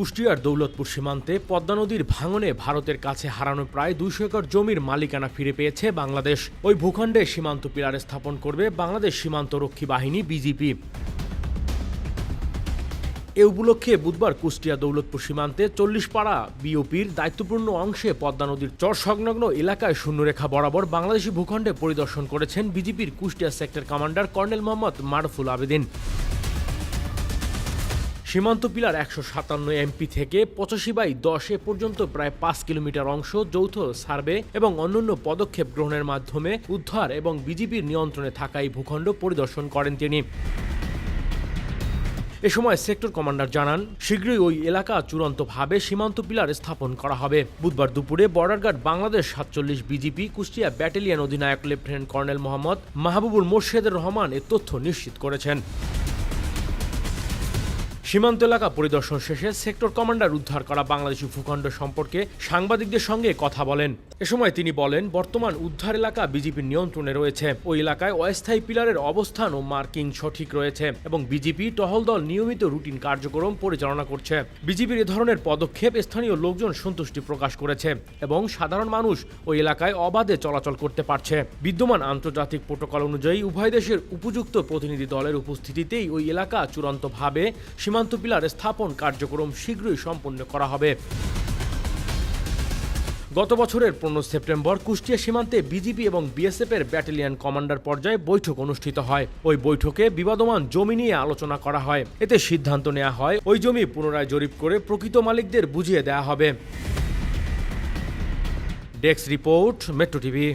কুষ্টিয়ার দৌলতপুর সীমান্তে পদ্মা নদীর ভাঙনে ভারতের কাছে হারানো প্রায় দুইশো একর জমির মালিকানা ফিরে পেয়েছে বাংলাদেশ। ওই ভূখণ্ডে সীমান্ত পিলার স্থাপন করবে বাংলাদেশ সীমান্ত রক্ষী বাহিনী, বিজিপি। এ উপলক্ষে বুধবার কুষ্টিয়া দৌলতপুর সীমান্তে চল্লিশ পাড়া বিওপির দায়িত্বপূর্ণ অংশে পদ্মা নদীর চর সংলগ্ন এলাকায় শূন্যরেখা বরাবর বাংলাদেশি ভূখণ্ডে পরিদর্শন করেছেন বিজিপির Kushtia sector commander colonel Mohammad Maruful Abedin. সীমান্ত পিলার একশো সাতান্ন এমপি থেকে পঁচাশি বাই দশে পর্যন্ত প্রায় পাঁচ কিলোমিটার অংশ যৌথ সার্ভে এবং অন্যান্য পদক্ষেপ গ্রহণের মাধ্যমে উদ্ধার এবং বিজিবির নিয়ন্ত্রণে থাকা এই ভূখণ্ড পরিদর্শন করেন তিনি। এ সময় সেক্টর কমান্ডার জানান, শীঘ্রই ওই এলাকা চূড়ান্তভাবে সীমান্ত পিলার স্থাপন করা হবে। বুধবার দুপুরে বর্ডার গার্ড বাংলাদেশ সাতচল্লিশ বিজিপি কুষ্টিয়া ব্যাটালিয়ন অধিনায়ক লেফটেন্যান্ট কর্নেল মোহাম্মদ মাহবুবুল মোর্শেদের রহমান এ তথ্য নিশ্চিত করেছেন। সীমান্ত এলাকা পরিদর্শন শেষে সেক্টর কমান্ডার উদ্ধার করা বাংলাদেশি ভূখণ্ড সম্পর্কে সাংবাদিকদের সঙ্গে কথা বলেন। এ সময় তিনি বলেন, বর্তমান উদ্ধার এলাকা বিজেপির নিয়ন্ত্রণে রয়েছে। ওই এলাকায় অস্থায়ী পিলারের অবস্থান ও মার্কিং সঠিক রয়েছে এবং বিজেপি টহল দল নিয়মিত রুটিন কার্যক্রম পরিচালনা করছে। বিজেপির এ ধরনের পদক্ষেপ স্থানীয় লোকজন সন্তুষ্টি প্রকাশ করেছে এবং সাধারণ মানুষ ওই এলাকায় অবাধে চলাচল করতে পারছে। বিদ্যমান আন্তর্জাতিক প্রোটোকল অনুযায়ী উভয় দেশের উপযুক্ত প্রতিনিধি দলের উপস্থিতিতেই ওই এলাকা চূড়ান্তভাবে সীমান্ত পিলার স্থাপন কার্যক্রম শীঘ্রই সম্পন্ন করা হবে। গত বছরের পনেরো সেপ্টেম্বর কুষ্টিয়া সীমান্তে বিজিবি এবং বিএসএফের ব্যাটালিয়ন কমান্ডার পর্যায়ে বৈঠক অনুষ্ঠিত হয়। ওই বৈঠকে বিবাদমান জমি নিয়ে আলোচনা করা হয়। এতে সিদ্ধান্ত নেওয়া হয়, ওই জমি পুনরায় জরিপ করে প্রকৃত মালিকদের বুঝিয়ে দেওয়া হবে। Desk report, metro TV.